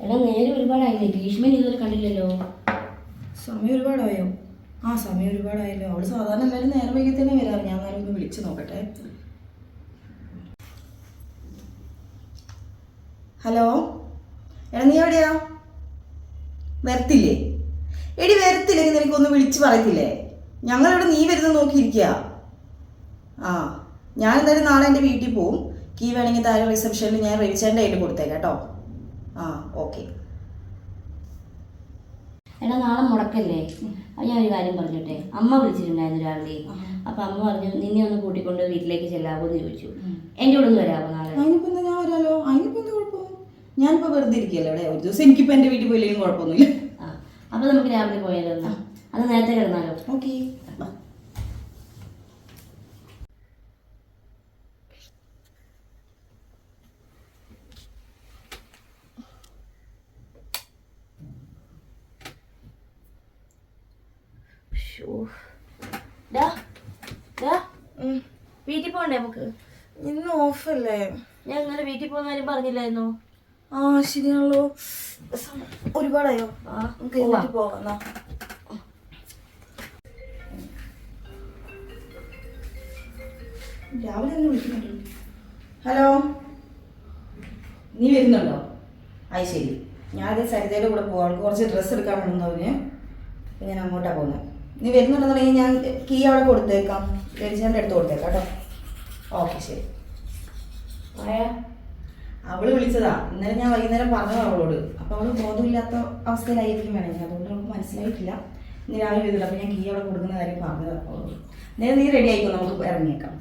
എടാ നേരെ ഒരുപാടായില്ലേ? ഭീഷ്മൻ ഇതുവരെ കണ്ടില്ലല്ലോ. സമയം ഒരുപാടായോ? ആ സമയം ഒരുപാടായല്ലോ. അവൾ സാധാരണ എല്ലാവരും നേരെ വൈകി തന്നെ വരാറ്. ഞാൻ നേരം ഒന്ന് വിളിച്ചു നോക്കട്ടെ. ഹലോ? എടാ നീ എവിടെയാ? വരത്തില്ലേ? എടി വരത്തില്ലെങ്കിൽ നിനക്കൊന്ന് വിളിച്ച് പറയത്തില്ലേ? ഞങ്ങളിവിടെ നീ വരുന്നത് നോക്കിയിരിക്കുക ആ ഞാൻ എന്തായാലും നാളെ എന്റെ വീട്ടിൽ പോവും. കീ വേണമെങ്കിൽ താഴെ റിസപ്ഷനിൽ ഞാൻ റെവിച്ചേന്റെ കയ്യിൽ കൊടുത്തേക്കാം കേട്ടോ. ആ ഓക്കെ എടാ നാളെ മുടക്കല്ലേ? ഞാൻ ഒരു കാര്യം പറഞ്ഞോട്ടെ? അമ്മ വിളിച്ചിട്ടുണ്ടായിരുന്നു രാവിലെ. അപ്പൊ അമ്മ പറഞ്ഞു നിന്നെ ഒന്ന് കൂട്ടിക്കൊണ്ട് വീട്ടിലേക്ക് ചെല്ലാവോ എന്ന് ചോദിച്ചു എന്റെ കൂടെ ഒന്ന് വരാമോ നാളെ? അതിനിപ്പോ ഞാൻ വരാലോ? അതിനിപ്പോ എന്താ കുഴപ്പം? ഞാനിപ്പോ വെറുതെ ഇരിക്കല്ലേ ഒരു ദിവസം എനിക്കിപ്പോ എന്റെ വീട്ടിൽ പോയില്ലെങ്കിലും കുഴപ്പമൊന്നുമില്ല. അപ്പൊ നമുക്ക് രാവിലെ പോയാലോ അത് നേരത്തെ കിടന്നാലോ? ഓക്കെ വീട്ടിൽ പോണ്ടേ നമുക്ക്? ഇന്ന് ഓഫല്ലേ? ഞാൻ ഇന്നലെ വീട്ടിൽ പോകുന്ന കാര്യം പറഞ്ഞില്ലായിരുന്നോ? ആ ശരിയാണല്ലോ. ഒരുപാടായോ? നമുക്ക് പോവാം. എന്നാ. രാവിലെ തന്നെ വിളിക്കുന്നുണ്ട്. ഹലോ? നീ വരുന്നുണ്ടോ? അത് ശരി. ഞാനത് സരിതയുടെ കൂടെ അവൾക്ക് കുറച്ച് ഡ്രസ്സ് എടുക്കാൻ പറഞ്ഞ്. അപ്പം ഞാൻ അങ്ങോട്ടാണ് പോകുന്നത്. നീ വരുന്നുണ്ടെന്നുണ്ടെങ്കിൽ ഞാൻ കീ അവിടെ കൊടുത്തേക്കാം. രജിച്ചേന്റെ അടുത്ത് കൊടുത്തേക്കാം കേട്ടോ. ഓക്കെ ശരി. ആയാ അവൾ വിളിച്ചതാ. ഇന്നലെ ഞാൻ വൈകുന്നേരം പറഞ്ഞു അവളോട്. അപ്പൊ അവൾ ബോധമില്ലാത്ത അവസ്ഥയിലായിരിക്കും വേണമെങ്കിൽ അതുകൊണ്ട് അവൾക്ക് മനസ്സിലായിട്ടില്ല. ഇന്ന് രാവിലെ ചെയ്തില്ല അപ്പൊ ഞാൻ കീ അവിടെ കൊടുക്കുന്ന കാര്യം പറഞ്ഞത് അവളോട്. നേരെ നീ റെഡി ആയിക്കോ? നമുക്ക് ഇറങ്ങിയേക്കാം.